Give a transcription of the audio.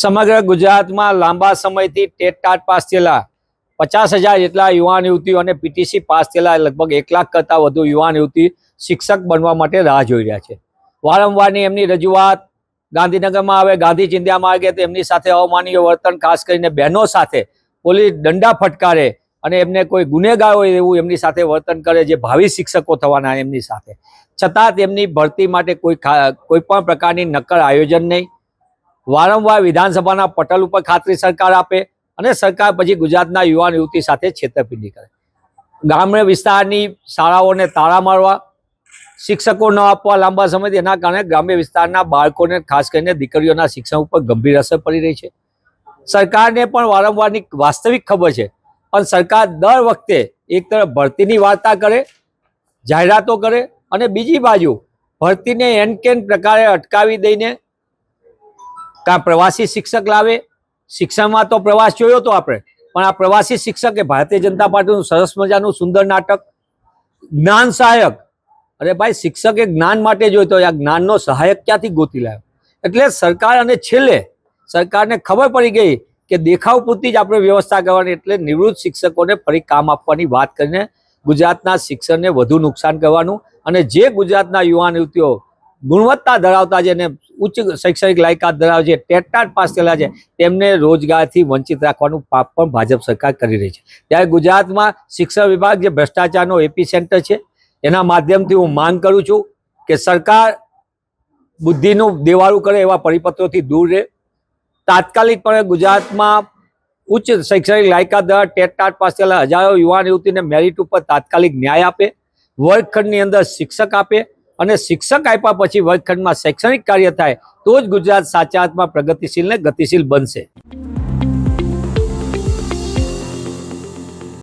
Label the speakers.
Speaker 1: સમગ્ર ગુજરાતમાં લાંબા સમયથી ટેટ ટાટ પાસ થયેલા પચાસ હજાર જેટલા યુવાન યુવતીઓ અને પીટીસી પાસ થયેલા લગભગ એક લાખ કરતાં વધુ યુવાન યુવતી શિક્ષક બનવા માટે રાહ જોઈ રહ્યા છે. વારંવારની એમની રજૂઆત ગાંધીનગરમાં આવે, ગાંધી ચિંધ્યામાં આવે તો એમની સાથે અવમાનીય વર્તન, ખાસ કરીને બહેનો સાથે પોલીસ દંડા ફટકારે અને એમને કોઈ ગુનેગાર હોય એવું એમની સાથે વર્તન કરે જે ભાવિ શિક્ષકો થવાના એમની સાથે. છતાં તેમની ભરતી માટે કોઈ કોઈ પણ પ્રકારની નક્કર આયોજન નહીં. વારંવાર વિધાનસભાના પટલ ઉપર ખાતરી સરકાર આપે અને સરકાર પછી ગુજરાતના યુવાન યુવતી સાથે છેતરપિંડી કરે. ગ્રામ્ય વિસ્તારની શાળાઓને તાળા મારવા, શિક્ષકો ન આપવા લાંબા સમયથી એના કારણે ગ્રામ્ય વિસ્તારના બાળકોને ખાસ કરીને દીકરીઓના શિક્ષણ ઉપર ગંભીર અસર પડી રહી છે. સરકારને પણ વારંવારની વાસ્તવિક ખબર છે, પણ સરકાર દર વખતે એક તરફ ભરતીની વાર્તા કરે, જાહેરાતો કરે અને બીજી બાજુ ભરતીને એન કેન પ્રકારે અટકાવી દઈને કાં પ્રવાસી શિક્ષક લાવે? શિક્ષણમાં તો પ્રવાસ જોયો તો આપણે. પણ આ પ્રવાસી શિક્ષકે ભારતીય જનતા પાર્ટીનું સરસ મજાનું સુંદર નાટક, જ્ઞાન સહાયક. અરે ભાઈ, શિક્ષકે જ્ઞાન માટે જોઈતો આ જ્ઞાનનો સહાયક ક્યાંથી ગોતી લાવ્યો? એટલે સરકાર અને છેલ્લે સરકારને ખબર પડી ગઈ કે દેખાવ પૂરતી જ આપણે વ્યવસ્થા કરવાની એટલે નિવૃત્ત શિક્ષકોને ફરી કામ આપવાની વાત કરીને ગુજરાતના શિક્ષણને વધુ નુકસાન કરવાનું અને જે ગુજરાતના યુવાન યુવતીઓ ગુણવત્તા ધરાવતા છે અને ઉચ્ચ શૈક્ષણિક લાયકાત ધરાવે છે ટેટાટ પાસ થયેલા છે, તેમને રોજગારથી વંચિત રાખવાનું પાપ પણ ભાજપ સરકાર કરી રહી છે. ત્યારે ગુજરાતમાં શિક્ષણ વિભાગ જે ભ્રષ્ટાચારનો એપી સેન્ટર છે, એના માધ્યમથી હું માંગ કરું છું કે સરકાર બુદ્ધિનું દેવાળું કરે એવા પરિપત્રોથી દૂર રહે. તાત્કાલિકપણે ગુજરાતમાં ઉચ્ચ શૈક્ષણિક લાયકાત દ્વારા ટેટ ટાટ પાસ થયેલા હજારો યુવાન યુવતીને મેરિટ ઉપર તાત્કાલિક ન્યાય આપે, વર્ગખંડની અંદર શિક્ષક આપે અને શિક્ષક આપ્યા પછી વર્ગખંડમાં શૈક્ષણિક કાર્ય થાય, તો જ ગુજરાત સાચા અર્થમાં પ્રગતિશીલ ને ગતિશીલ બનશે.